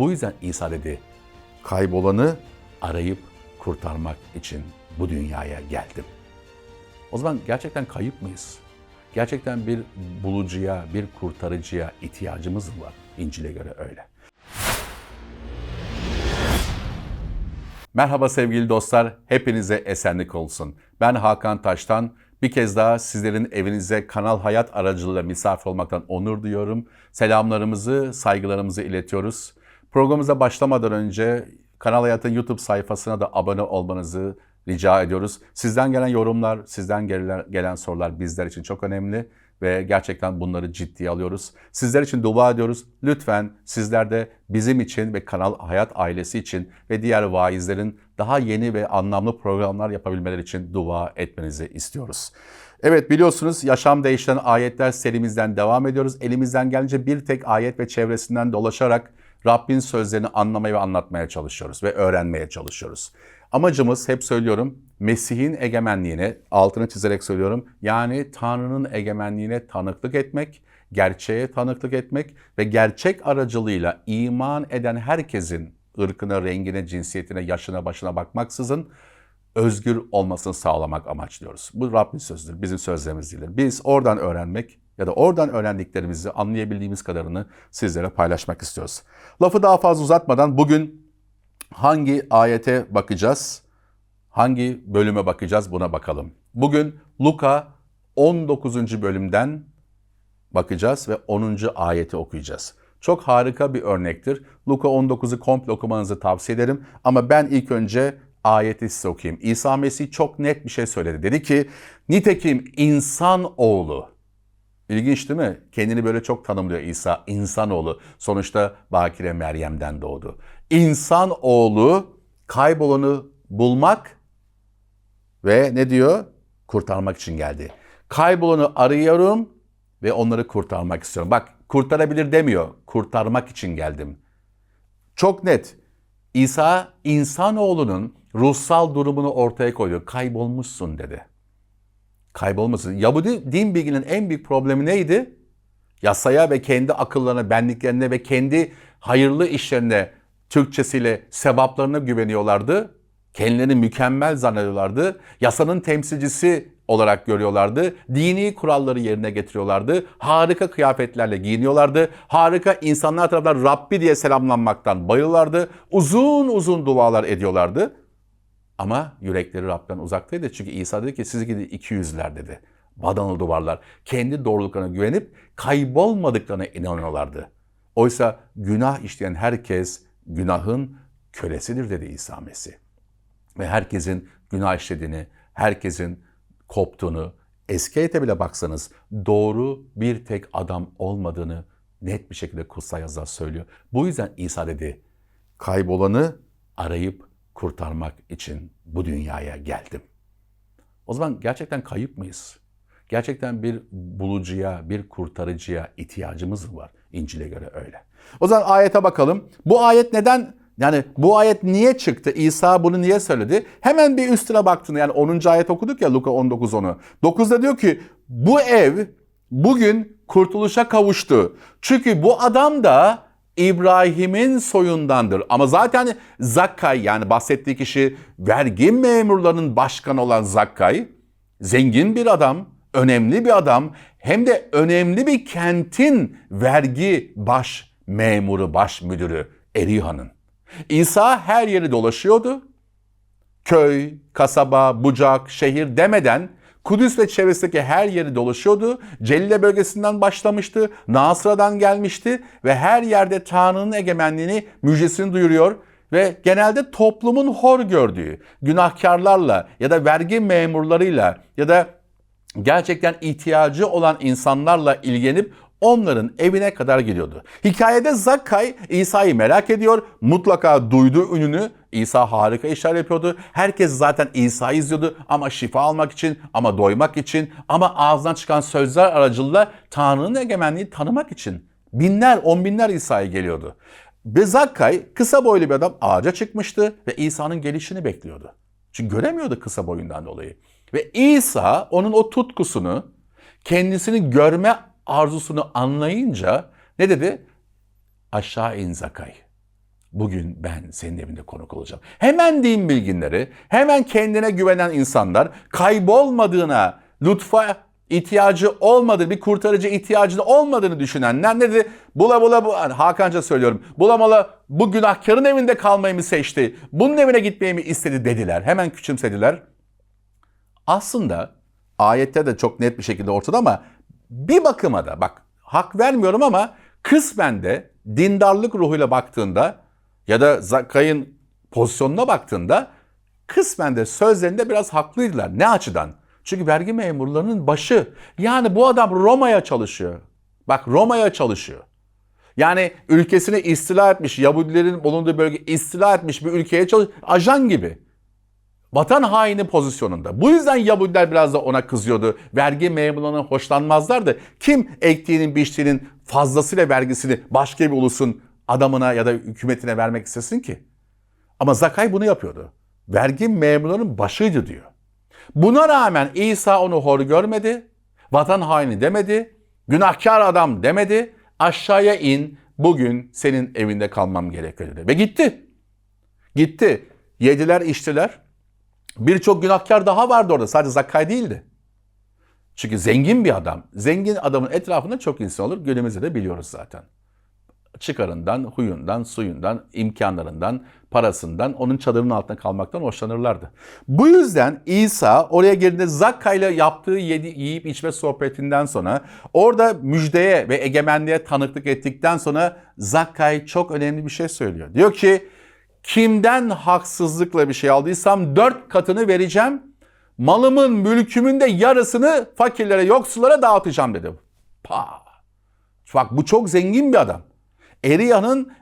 Bu yüzden İsa dedi, kaybolanı arayıp kurtarmak için bu dünyaya geldim. O zaman gerçekten kayıp mıyız? Gerçekten bir bulucuya, bir kurtarıcıya ihtiyacımız mı var? İncil'e göre öyle. Merhaba sevgili dostlar, hepinize esenlik olsun. Ben Hakan Taş'tan bir kez daha sizlerin evinize Kanal Hayat aracılığıyla misafir olmaktan onur duyuyorum. Selamlarımızı, saygılarımızı iletiyoruz. Programımıza başlamadan önce Kanal Hayat'ın YouTube sayfasına da abone olmanızı rica ediyoruz. Sizden gelen yorumlar, sizden gelen, sorular bizler için çok önemli ve gerçekten bunları ciddiye alıyoruz. Sizler için dua ediyoruz. Lütfen sizler de bizim için ve Kanal Hayat ailesi için ve diğer vaizlerin daha yeni ve anlamlı programlar yapabilmeleri için dua etmenizi istiyoruz. Evet biliyorsunuz Yaşam Değiştiren Ayetler serimizden devam ediyoruz. Elimizden gelince bir tek ayet ve çevresinden dolaşarak Rabbin sözlerini anlamaya ve anlatmaya çalışıyoruz ve öğrenmeye çalışıyoruz. Amacımız hep söylüyorum Mesih'in egemenliğine altını çizerek söylüyorum. Yani Tanrı'nın egemenliğine tanıklık etmek, gerçeğe tanıklık etmek ve gerçek aracılığıyla iman eden herkesin ırkına, rengine, cinsiyetine, yaşına, başına bakmaksızın özgür olmasını sağlamak amaçlıyoruz. Bu Rabbin sözüdür, bizim sözlerimiz değildir. Biz oradan öğrenmek ya da oradan öğrendiklerimizi anlayabildiğimiz kadarını sizlere paylaşmak istiyoruz. Lafı daha fazla uzatmadan bugün hangi ayete bakacağız? Hangi bölüme bakacağız buna bakalım. Bugün Luka 19. bölümden bakacağız ve 10. ayeti okuyacağız. Çok harika bir örnektir. Luka 19'u komple okumanızı tavsiye ederim. Ama ben ilk önce ayeti size okuyayım. İsa Mesih çok net bir şey söyledi. Dedi ki, nitekim insan oğlu, İlginç değil mi? Kendini böyle çok tanımlıyor İsa, insanoğlu. Sonuçta Bakire Meryem'den doğdu. İnsan oğlu kaybolanı bulmak ve ne diyor? Kurtarmak için geldi. Kaybolanı arıyorum ve onları kurtarmak istiyorum. Bak kurtarabilir demiyor. Kurtarmak için geldim. Çok net. İsa insanoğlunun ruhsal durumunu ortaya koyuyor. Kaybolmuşsun dedi. Kaybolmasın. Yahudi din bilginin en büyük problemi neydi? Yasaya ve kendi akıllarına, benliklerine ve kendi hayırlı işlerine, Türkçesiyle sevaplarına güveniyorlardı. Kendilerini mükemmel zannediyorlardı. Yasanın temsilcisi olarak görüyorlardı. Dini kuralları yerine getiriyorlardı. Harika kıyafetlerle giyiniyorlardı. Harika insanlar tarafından Rabbi diye selamlanmaktan bayılırlardı. Uzun uzun dualar ediyorlardı. Ama yürekleri Rab'den uzaktaydı. Çünkü İsa dedi ki siz gidin iki yüzler dedi. Badanalı duvarlar. Kendi doğruluklarına güvenip kaybolmadıklarına inanıyorlardı. Oysa günah işleyen herkes günahın kölesidir dedi İsa Mesih. Ve herkesin günah işlediğini, herkesin koptuğunu, eski ayete bile baksanız doğru bir tek adam olmadığını net bir şekilde kutsal yazılar söylüyor. Bu yüzden İsa dedi, kaybolanı arayıp kurtarmak için bu dünyaya geldim. O zaman gerçekten kayıp mıyız? Gerçekten bir bulucuya, bir kurtarıcıya ihtiyacımız mı var? İncil'e göre öyle. O zaman ayete bakalım. Bu ayet neden yani bu ayet niye çıktı? İsa bunu niye söyledi? Hemen bir üstüne baktığında yani 10. ayet okuduk ya Luka 19 onu. 9'da diyor ki bu ev bugün kurtuluşa kavuştu. Çünkü bu adam da İbrahim'in soyundandır. Ama zaten Zakkay yani bahsettiği kişi vergi memurlarının başkanı olan Zakkay zengin bir adam, önemli bir adam hem de önemli bir kentin vergi baş memuru, baş müdürü Eriha'nın. İsa her yeri dolaşıyordu. Köy, kasaba, bucak, şehir demeden Kudüs ve çevresindeki her yeri dolaşıyordu. Celile bölgesinden başlamıştı, Nasra'dan gelmişti ve her yerde Tanrı'nın egemenliğini, müjdesini duyuruyor ve genelde toplumun hor gördüğü günahkarlarla ya da vergi memurlarıyla ya da gerçekten ihtiyacı olan insanlarla ilgilenip onların evine kadar gidiyordu. Hikayede Zakkay İsa'yı merak ediyor. Mutlaka duyduğu ününü İsa harika işler yapıyordu. Herkes zaten İsa'yı izliyordu ama şifa almak için, ama doymak için, ama ağzından çıkan sözler aracılığıyla Tanrı'nın egemenliğini tanımak için. Binler, on binler İsa'ya geliyordu. Ve Zakkay kısa boylu bir adam ağaca çıkmıştı ve İsa'nın gelişini bekliyordu. Çünkü göremiyordu kısa boyundan dolayı. Ve İsa onun o tutkusunu, kendisini görme arzusunu anlayınca ne dedi? Aşağı in Zakay. Bugün ben senin evinde konuk olacağım. Hemen din bilginleri, hemen kendine güvenen insanlar kaybolmadığına, lütfa ihtiyacı olmadığı, bir kurtarıcı ihtiyacının olmadığını düşünenler ne dedi? Bula bula bu Hakanca söylüyorum. Bulamalı bu günahkarın evinde kalmayı mı seçti? Bunun evine gitmeyi mi istedi dediler. Hemen küçümsediler. Aslında ayette de çok net bir şekilde ortada ama bir bakıma da bak hak vermiyorum ama kısmen de dindarlık ruhuyla baktığında ya da Zakkay'ın pozisyonuna baktığında kısmen de sözlerinde biraz haklıydılar. Ne açıdan? Çünkü vergi memurlarının başı. Yani bu adam Roma'ya çalışıyor. Bak Roma'ya çalışıyor. Yani ülkesini istila etmiş, Yahudilerin bulunduğu bölge istila etmiş bir ülkeye çalışıyor. Ajan gibi. Vatan haini pozisyonunda. Bu yüzden Yahudiler biraz da ona kızıyordu. Vergi memurlarından hoşlanmazlardı. Kim ektiğinin, biçtiğinin fazlasıyla vergisini başka bir ulusun adamına ya da hükümetine vermek istesin ki? Ama Zakay bunu yapıyordu. Vergi memurlarının başıydı diyor. Buna rağmen İsa onu hor görmedi, vatan haini demedi, günahkar adam demedi, aşağıya in, bugün senin evinde kalmam gerekiyor dedi. Ve gitti. Gitti. Yediler, içtiler. Birçok günahkar daha vardı orada. Sadece Zakkay değildi. Çünkü zengin bir adam. Zengin adamın etrafında çok insan olur. Günümüzde de biliyoruz zaten. Çıkarından, huyundan, suyundan, imkanlarından, parasından, onun çadırının altında kalmaktan hoşlanırlardı. Bu yüzden İsa oraya girdiğinde Zakka yaptığı yedi, yiyip içme sohbetinden sonra orada müjdeye ve egemenliğe tanıklık ettikten sonra Zakkay çok önemli bir şey söylüyor. Diyor ki kimden haksızlıkla bir şey aldıysam dört katını vereceğim. Malımın, mülkümün de yarısını fakirlere, yoksullara dağıtacağım dedi. Pa. Bak bu çok zengin bir adam. Eriya'nın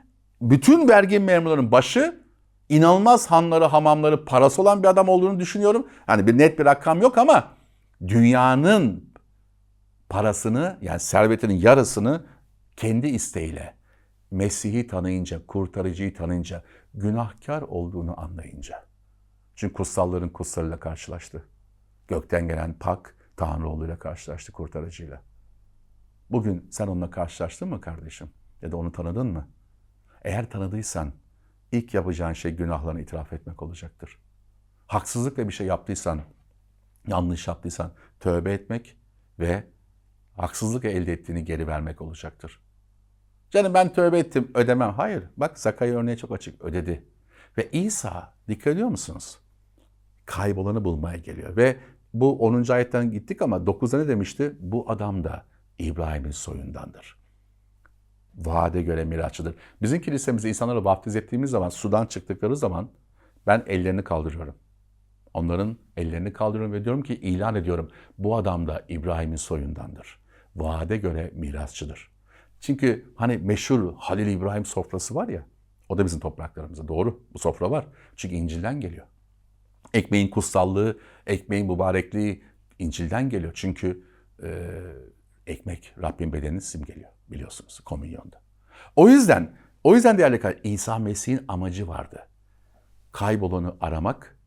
bütün vergi memurlarının başı inanılmaz hanları, hamamları, parası olan bir adam olduğunu düşünüyorum. Yani bir net bir rakam yok ama dünyanın parasını yani servetinin yarısını kendi isteğiyle Mesih'i tanıyınca, kurtarıcıyı tanıyınca, günahkar olduğunu anlayınca. Çünkü kutsalların kutsalıyla karşılaştı. Gökten gelen pak Tanrıoğlu'yla karşılaştı kurtarıcıyla. Bugün sen onunla karşılaştın mı kardeşim? Ya da onu tanıdın mı? Eğer tanıdıysan ilk yapacağın şey günahlarını itiraf etmek olacaktır. Haksızlıkla bir şey yaptıysan, yanlış yaptıysan tövbe etmek ve haksızlık elde ettiğini geri vermek olacaktır. Canım ben tövbe ettim ödemem. Hayır bak Zakay örneği çok açık ödedi. Ve İsa dikkat ediyor musunuz? Kaybolanı bulmaya geliyor. Ve bu 10. ayetten gittik ama 9'da ne demişti? Bu adam da İbrahim'in soyundandır. Vaade göre mirasçıdır. Bizim kilisemizde insanları vaftiz ettiğimiz zaman, sudan çıktıkları zaman ben ellerini kaldırıyorum. Onların ellerini kaldırıyorum ve diyorum ki ilan ediyorum. Bu adam da İbrahim'in soyundandır. Vaade göre mirasçıdır. Çünkü hani meşhur Halil İbrahim sofrası var ya, o da bizim topraklarımızda. Doğru, bu sofra var. Çünkü İncil'den geliyor. Ekmeğin kutsallığı, ekmeğin mübarekliği İncil'den geliyor. Çünkü e, ekmek Rabbin bedenini simgeliyor biliyorsunuz komünyonda. O yüzden, o yüzden değerli arkadaşlar İsa Mesih'in amacı vardı. Kaybolanı aramak,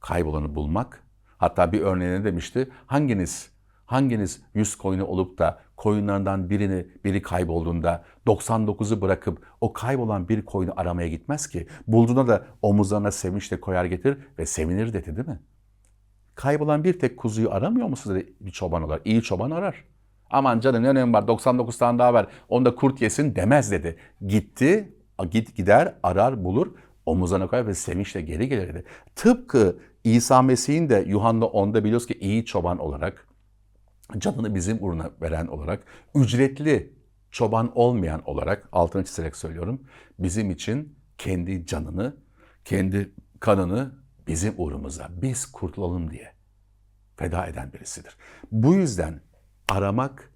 kaybolanı bulmak. Hatta bir örneğine demişti. Hanginiz hanginiz 100 koyunu olup da koyunlarından birini biri kaybolduğunda 99'u bırakıp o kaybolan bir koyunu aramaya gitmez ki. Bulduğunda da omuzlarına sevinçle koyar getir ve sevinir dedi değil mi? Kaybolan bir tek kuzuyu aramıyor musunuz bir çoban olarak? İyi çoban arar. Aman canım ne önemi var 99 tane daha ver onu da kurt yesin demez dedi. Gitti git gider arar bulur omuzlarına koyar ve sevinçle geri gelir dedi. Tıpkı İsa Mesih'in de Yuhanna 10'da biliyoruz ki iyi çoban olarak canını bizim uğruna veren olarak ücretli çoban olmayan olarak altını çizerek söylüyorum. Bizim için kendi canını, kendi kanını bizim uğrumuza biz kurtulalım diye feda eden birisidir. Bu yüzden aramak,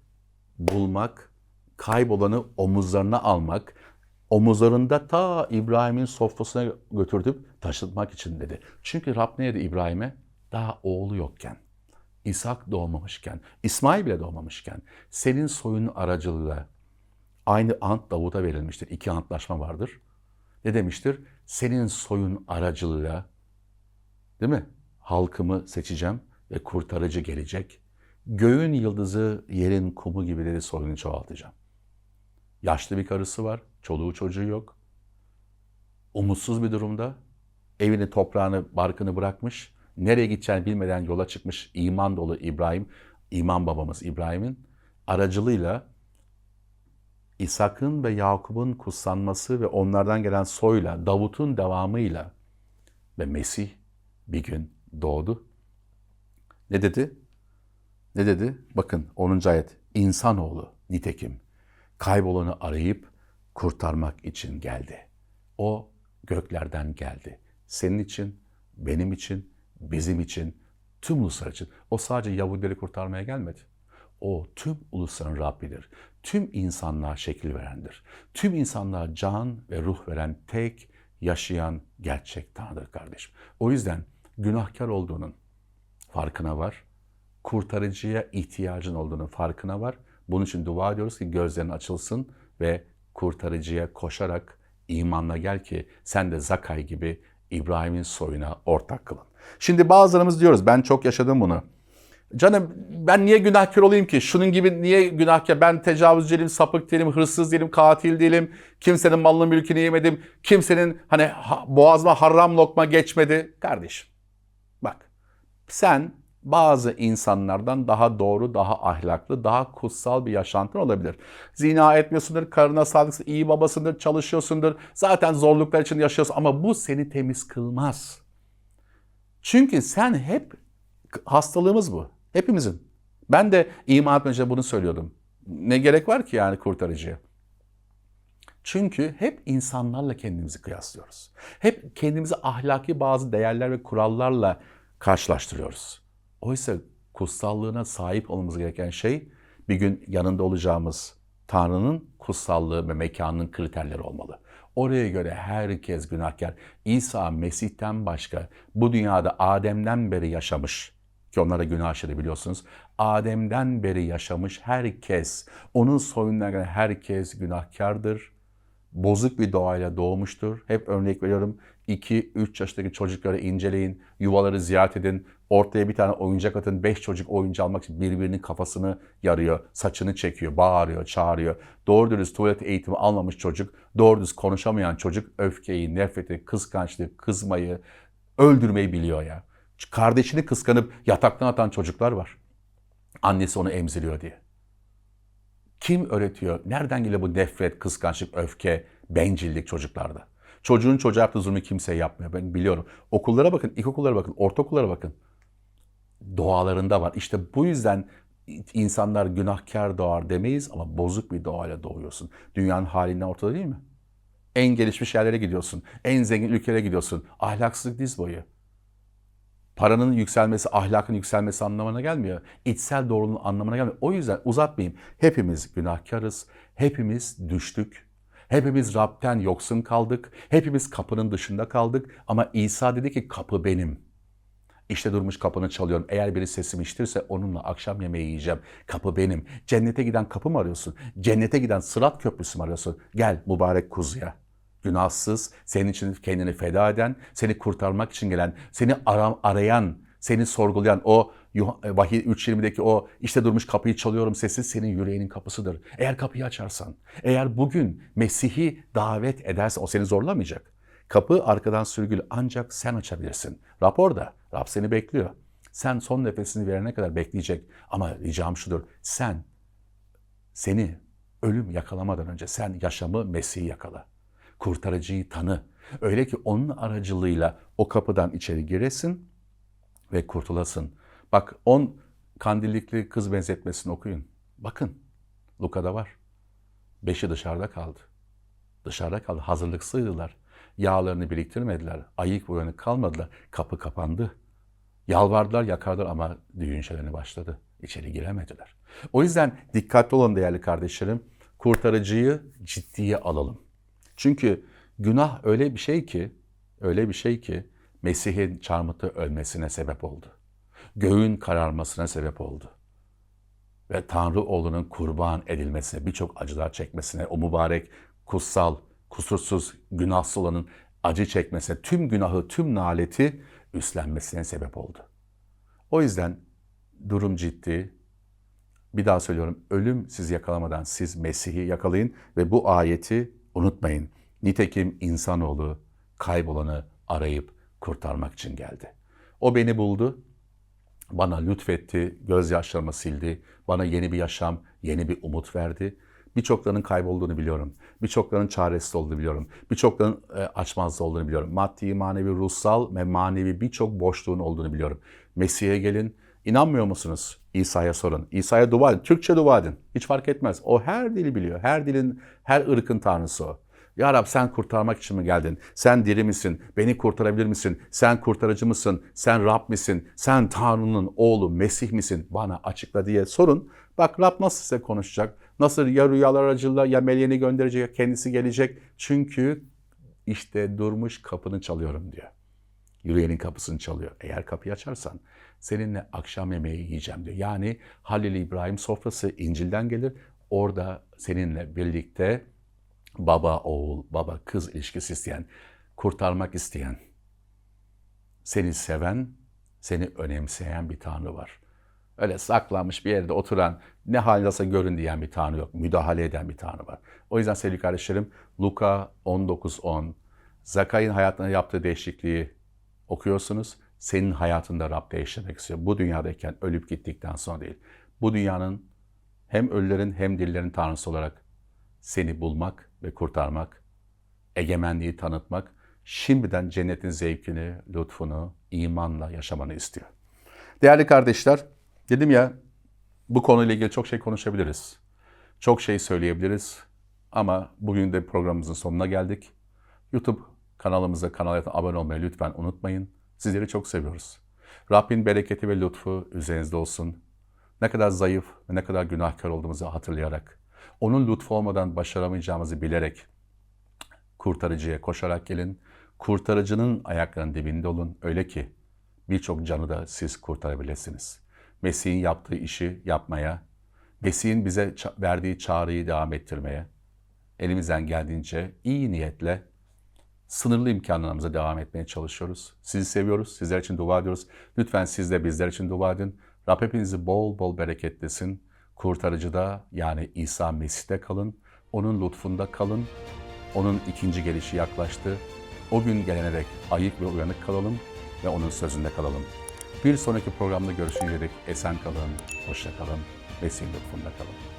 bulmak, kaybolanı omuzlarına almak, omuzlarında ta İbrahim'in sofrasına götürdüp taşıtmak için dedi. Çünkü Rab ne dedi İbrahim'e? Daha oğlu yokken, İshak doğmamışken, İsmail bile doğmamışken senin soyunun aracılığıyla aynı ant Davut'a verilmiştir. İki antlaşma vardır. Ne demiştir? Senin soyun aracılığıyla değil mi? Halkımı seçeceğim ve kurtarıcı gelecek Göğün yıldızı yerin kumu gibi dedi soyunu çoğaltacağım. Yaşlı bir karısı var, çoluğu çocuğu yok. umutsuz bir durumda. Evini, toprağını, barkını bırakmış. Nereye gideceğini bilmeden yola çıkmış iman dolu İbrahim, iman babamız İbrahim'in aracılığıyla İshak'ın ve Yakup'un kutsanması ve onlardan gelen soyla, Davut'un devamıyla ve Mesih bir gün doğdu. Ne dedi? Ne dedi? Bakın 10. ayet. İnsanoğlu nitekim kaybolanı arayıp kurtarmak için geldi. O göklerden geldi. Senin için, benim için, bizim için, tüm uluslar için. O sadece Yahudileri kurtarmaya gelmedi. O tüm ulusların Rabbidir. Tüm insanlığa şekil verendir. Tüm insanlığa can ve ruh veren tek yaşayan gerçek Tanrı'dır kardeşim. O yüzden günahkar olduğunun farkına var. Kurtarıcıya ihtiyacın olduğunun farkına var. Bunun için dua ediyoruz ki gözlerin açılsın ve kurtarıcıya koşarak imanla gel ki sen de Zakay gibi İbrahim'in soyuna ortak kılın. Şimdi bazılarımız diyoruz ben çok yaşadım bunu. Canım ben niye günahkar olayım ki? Şunun gibi niye günahkar? Ben tecavüz değilim, sapık değilim, hırsız değilim, katil değilim. Kimsenin malını mülkünü yemedim. Kimsenin hani ha, boğazıma haram lokma geçmedi. Kardeşim bak sen bazı insanlardan daha doğru, daha ahlaklı, daha kutsal bir yaşantın olabilir. Zina etmiyorsundur, karına sadıksın, iyi babasındır, çalışıyorsundur. Zaten zorluklar için yaşıyorsun ama bu seni temiz kılmaz. Çünkü sen hep hastalığımız bu. Hepimizin. Ben de iman etmeden önce bunu söylüyordum. Ne gerek var ki yani kurtarıcıya? Çünkü hep insanlarla kendimizi kıyaslıyoruz. Hep kendimizi ahlaki bazı değerler ve kurallarla karşılaştırıyoruz. Oysa kutsallığına sahip olmamız gereken şey bir gün yanında olacağımız Tanrı'nın kutsallığı ve mekanının kriterleri olmalı. Oraya göre herkes günahkar. İsa Mesih'ten başka bu dünyada Adem'den beri yaşamış ki onlara günah işledi biliyorsunuz. Adem'den beri yaşamış herkes, onun soyundan gelen herkes günahkardır. Bozuk bir doğayla doğmuştur. Hep örnek veriyorum. 2-3 yaşındaki çocukları inceleyin, yuvaları ziyaret edin. Ortaya bir tane oyuncak atın, 5 çocuk oyuncu almak için birbirinin kafasını yarıyor, saçını çekiyor, bağırıyor, çağırıyor. Doğru dürüst tuvalet eğitimi almamış çocuk, doğru dürüst konuşamayan çocuk öfkeyi, nefreti, kıskançlığı, kızmayı, öldürmeyi biliyor ya. Kardeşini kıskanıp yataktan atan çocuklar var. Annesi onu emziriyor diye. Kim öğretiyor? Nereden geliyor bu nefret, kıskançlık, öfke, bencillik çocuklarda? Çocuğun çocuğa yaptığı zulmü kimse yapmıyor. Ben biliyorum. Okullara bakın, ilkokullara bakın, ortaokullara bakın. Doğalarında var. İşte bu yüzden insanlar günahkar doğar demeyiz ama bozuk bir doğayla doğuyorsun. Dünyanın halinden ortada değil mi? En gelişmiş yerlere gidiyorsun. En zengin ülkelere gidiyorsun. Ahlaksızlık diz boyu. Paranın yükselmesi, ahlakın yükselmesi anlamına gelmiyor. İçsel doğruluğun anlamına gelmiyor. O yüzden uzatmayayım. Hepimiz günahkarız. Hepimiz düştük. Hepimiz Rab'den yoksun kaldık. Hepimiz kapının dışında kaldık. Ama İsa dedi ki kapı benim. İşte durmuş kapını çalıyorum. Eğer biri sesimi işitirse onunla akşam yemeği yiyeceğim. Kapı benim. Cennete giden kapı mı arıyorsun? Cennete giden sırat köprüsü mü arıyorsun? Gel mübarek kuzuya günahsız, senin için kendini feda eden, seni kurtarmak için gelen, seni aram, arayan, seni sorgulayan o Vahiy 3.20'deki o işte durmuş kapıyı çalıyorum sesi senin yüreğinin kapısıdır. Eğer kapıyı açarsan, eğer bugün Mesih'i davet edersen o seni zorlamayacak. Kapı arkadan sürgülü ancak sen açabilirsin. Rab orada. Rab seni bekliyor. Sen son nefesini verene kadar bekleyecek. Ama ricam şudur. Sen seni ölüm yakalamadan önce sen yaşamı Mesih'i yakala kurtarıcıyı tanı. Öyle ki onun aracılığıyla o kapıdan içeri giresin ve kurtulasın. Bak on kandillikli kız benzetmesini okuyun. Bakın Luka'da var. Beşi dışarıda kaldı. Dışarıda kaldı. Hazırlıksızdılar. Yağlarını biriktirmediler. Ayık uyanık kalmadılar. Kapı kapandı. Yalvardılar, yakardılar ama düğün şeylerini başladı. İçeri giremediler. O yüzden dikkatli olun değerli kardeşlerim. Kurtarıcıyı ciddiye alalım. Çünkü günah öyle bir şey ki, öyle bir şey ki Mesih'in çarmıhta ölmesine sebep oldu. Göğün kararmasına sebep oldu. Ve Tanrı oğlunun kurban edilmesine, birçok acılar çekmesine, o mübarek, kutsal, kusursuz, günahsız olanın acı çekmesine, tüm günahı, tüm naleti üstlenmesine sebep oldu. O yüzden durum ciddi. Bir daha söylüyorum, ölüm sizi yakalamadan siz Mesih'i yakalayın ve bu ayeti Unutmayın, nitekim insanoğlu kaybolanı arayıp kurtarmak için geldi. O beni buldu, bana lütfetti, gözyaşlarımı sildi, bana yeni bir yaşam, yeni bir umut verdi. Birçoklarının kaybolduğunu biliyorum. Birçoklarının çaresiz olduğunu biliyorum. Birçoklarının e, açmazda olduğunu biliyorum. Maddi, manevi, ruhsal ve manevi birçok boşluğun olduğunu biliyorum. Mesih'e gelin. İnanmıyor musunuz? İsa'ya sorun. İsa'ya dua edin. Türkçe dua edin. Hiç fark etmez. O her dili biliyor. Her dilin, her ırkın tanrısı o. Ya Rab sen kurtarmak için mi geldin? Sen diri misin? Beni kurtarabilir misin? Sen kurtarıcı mısın? Sen Rab misin? Sen Tanrı'nın oğlu Mesih misin? Bana açıkla diye sorun. Bak Rab nasıl size konuşacak? Nasıl ya rüyalar aracılığıyla ya meleğini gönderecek ya kendisi gelecek. Çünkü işte durmuş kapını çalıyorum diyor. Yürüyenin kapısını çalıyor. Eğer kapıyı açarsan seninle akşam yemeği yiyeceğim diyor. Yani Halil İbrahim sofrası İncil'den gelir. Orada seninle birlikte baba oğul, baba kız ilişkisi isteyen, kurtarmak isteyen, seni seven, seni önemseyen bir Tanrı var. Öyle saklanmış bir yerde oturan, ne halindeyse görün diyen bir Tanrı yok. Müdahale eden bir Tanrı var. O yüzden sevgili kardeşlerim, Luka 19.10, Zakay'ın hayatına yaptığı değişikliği okuyorsunuz. Senin hayatında Rab değiştirmek istiyor. Bu dünyadayken ölüp gittikten sonra değil. Bu dünyanın hem ölülerin hem dillerin tanrısı olarak seni bulmak ve kurtarmak, egemenliği tanıtmak, şimdiden cennetin zevkini, lütfunu, imanla yaşamanı istiyor. Değerli kardeşler, dedim ya bu konuyla ilgili çok şey konuşabiliriz. Çok şey söyleyebiliriz. Ama bugün de programımızın sonuna geldik. YouTube kanalımıza, kanala abone olmayı lütfen unutmayın. Sizleri çok seviyoruz. Rabbin bereketi ve lütfu üzerinizde olsun. Ne kadar zayıf ve ne kadar günahkar olduğumuzu hatırlayarak, onun lütfu olmadan başaramayacağımızı bilerek kurtarıcıya koşarak gelin. Kurtarıcının ayaklarının dibinde olun. Öyle ki birçok canı da siz kurtarabilirsiniz. Mesih'in yaptığı işi yapmaya, Mesih'in bize verdiği çağrıyı devam ettirmeye, elimizden geldiğince iyi niyetle sınırlı imkanlarımıza devam etmeye çalışıyoruz. Sizi seviyoruz, sizler için dua ediyoruz. Lütfen siz de bizler için dua edin. Rab hepinizi bol bol bereketlesin. Kurtarıcıda yani İsa Mesih'te kalın. Onun lütfunda kalın. Onun ikinci gelişi yaklaştı. O gün gelene dek ayık ve uyanık kalalım ve onun sözünde kalalım. Bir sonraki programda görüşünceye dek esen kalın, hoşça kalın, Mesih'in lütfunda kalın.